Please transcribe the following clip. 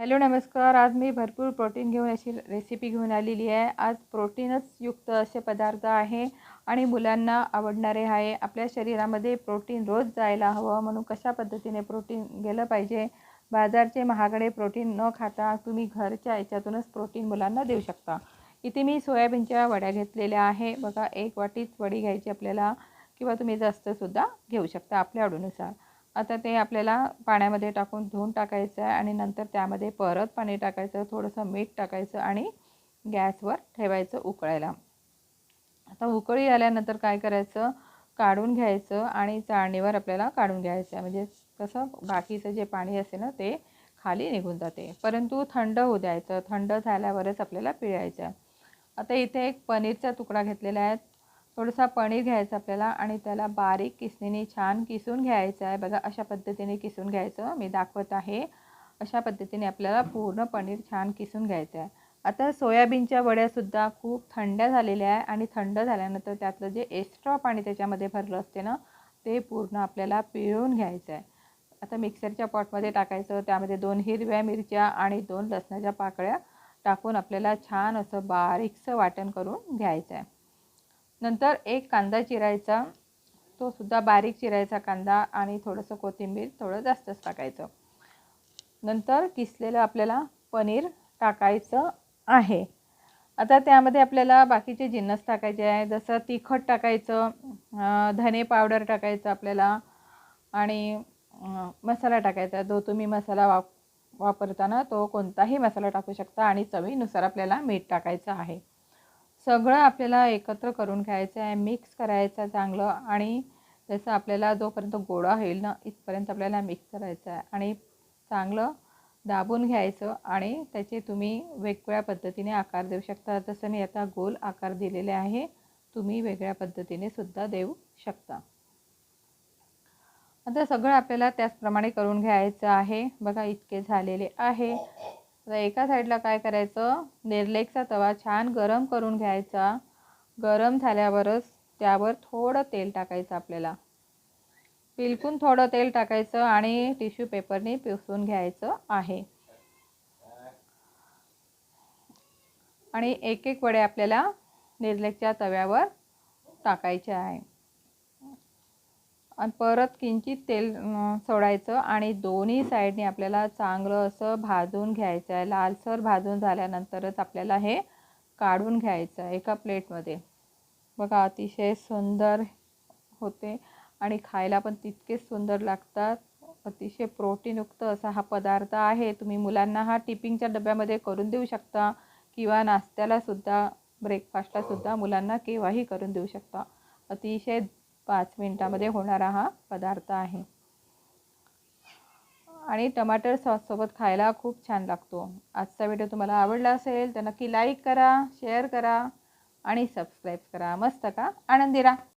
Hello नमस्कार. आज मी भरपूर प्रोटीन घेऊन अशी रेसिपी घेऊन आलेली आहे. आज प्रोटीनच युक्त असे पदार्थ आहे आणि मुलांना आवडणारे आहे. आपल्या शरीरामध्ये प्रोटीन रोज जायला हवं म्हणून कशा पद्धतीने प्रोटीन गेलं पाहिजे? बाजारचे महागडे प्रोटीन न खाता तुम्ही घरच्या याच्यातूनच प्रोटीन मुलांना देऊ शकता. इथे मी सोयाबीनच्या वड्या घेतलेल्या आहे. बघा एक वाटीच वडी घ्यायची आपल्याला किंवा तुम्ही जास्तसुद्धा घेऊ शकता आपल्या आवडीनुसार. आता ते आपल्याला पाण्यामध्ये टाकून धुवून टाकायचं आहे आणि नंतर त्यामध्ये परत पाणी टाकायचं थोडंसं मीठ टाकायचं आणि गॅसवर ठेवायचं उकळायला. आता उकळी आल्यानंतर काय करायचं? काढून घ्यायचं आणि चाळणीवर आपल्याला काढून घ्यायचं आहे. म्हणजे कसं बाकीचं जे पाणी असते ना ते खाली निघून जाते. परंतु थंड होऊ द्यायचं. थंड झाल्यावरच आपल्याला पिळायचं आहे. आता इथे एक पनीरचा तुकडा घेतलेला आहे. थोडंसा पनीर घ्यायचं आपल्याला आणि त्याला बारीक किसणीने छान किसून घ्यायचं आहे. बघा अशा पद्धतीने किसून घ्यायचं. मी दाखवत आहे. अशा पद्धतीने आपल्याला पूर्ण पनीर छान किसून घ्यायचं आहे. आता सोयाबीनच्या वड्यासुद्धा खूप थंड झालेल्या आहे आणि थंड झाल्यानंतर त्यातलं जे एक्स्ट्रा पाणी त्याच्यामध्ये भरलं असते ना ते पूर्ण आपल्याला पिळून घ्यायचं आहे. आता मिक्सरच्या पॉटमध्ये टाकायचं. त्यामध्ये दोन हिरव्या मिरच्या आणि दोन लसणाच्या पाकळ्या टाकून आपल्याला छान असं बारीकसं वाटण करून घ्यायचं आहे. नंतर एक कांदा चिरायचा. तो सुद्धा बारीक चिरायचा कांदा आणि थोडंसं कोथिंबीर थोडं जास्तच टाकायचं. नंतर किसलेलं आपल्याला पनीर टाकायचं आहे. आता त्यामध्ये आपल्याला बाकीचे जिन्नस टाकायचे आहे. जसं तिखट टाकायचं धने पावडर टाकायचं आपल्याला आणि मसाला टाकायचा. जो तुम्ही मसाला वाप वापरताना तो कोणताही मसाला टाकू शकता आणि चवीनुसार आपल्याला मीठ टाकायचं आहे. सगळं आपल्याला एकत्र करून घ्यायचं आहे मिक्स करायचं चांगलं आणि जसं आपल्याला जोपर्यंत गोळा होईल ना इथपर्यंत आपल्याला मिक्स करायचं आहे आणि चांगलं दाबून घ्यायचं आणि त्याचे तुम्ही वेगवेगळ्या पद्धतीने आकार देऊ शकता. जसं मी आता गोल आकार दिलेले आहे तुम्ही वेगळ्या पद्धतीने सुद्धा देऊ शकता. आता सगळं आपल्याला त्याचप्रमाणे करून घ्यायचं आहे. बघा इतके झालेले आहे. तर एका साईडला काय करायचं? निर्लेकचा तवा छान गरम करून घ्यायचा. गरम झाल्यावरच त्यावर थोडं तेल टाकायचं आपल्याला. बिलकुल थोडं तेल टाकायचं आणि टिश्यू पेपरने पिसून घ्यायचं आहे. आणि एक एक वडे आपल्याला निर्लेकच्या तव्यावर टाकायचे आहे. आणि परत किंचित तेल सोडायचं आणि दोन्ही साईडने आपल्याला चांगलं असं भाजून घ्यायचं आहे. लालसर भाजून झाल्यानंतरच आपल्याला हे काढून घ्यायचं आहे एका प्लेटमध्ये. बघा अतिशय सुंदर होते आणि खायला पण तितकेच सुंदर लागतात. अतिशय प्रोटीनयुक्त असा हा पदार्थ आहे. तुम्ही मुलांना हा टिपिंगच्या डब्यामध्ये करून देऊ शकता किंवा नाश्त्यालासुद्धा ब्रेकफास्टलासुद्धा मुलांना केव्हाही करून देऊ शकता. अतिशय पाच मिनटामध्ये होणारा हा पदार्थ आहे. आणि टमाटर सॉससोबत खायला खूप छान लागतो. आजचा व्हिडिओ तुम्हाला आवडला असेल तर नक्की लाईक करा शेअर करा आणि सबस्क्राईब करा. मस्त का? आनंदी राहा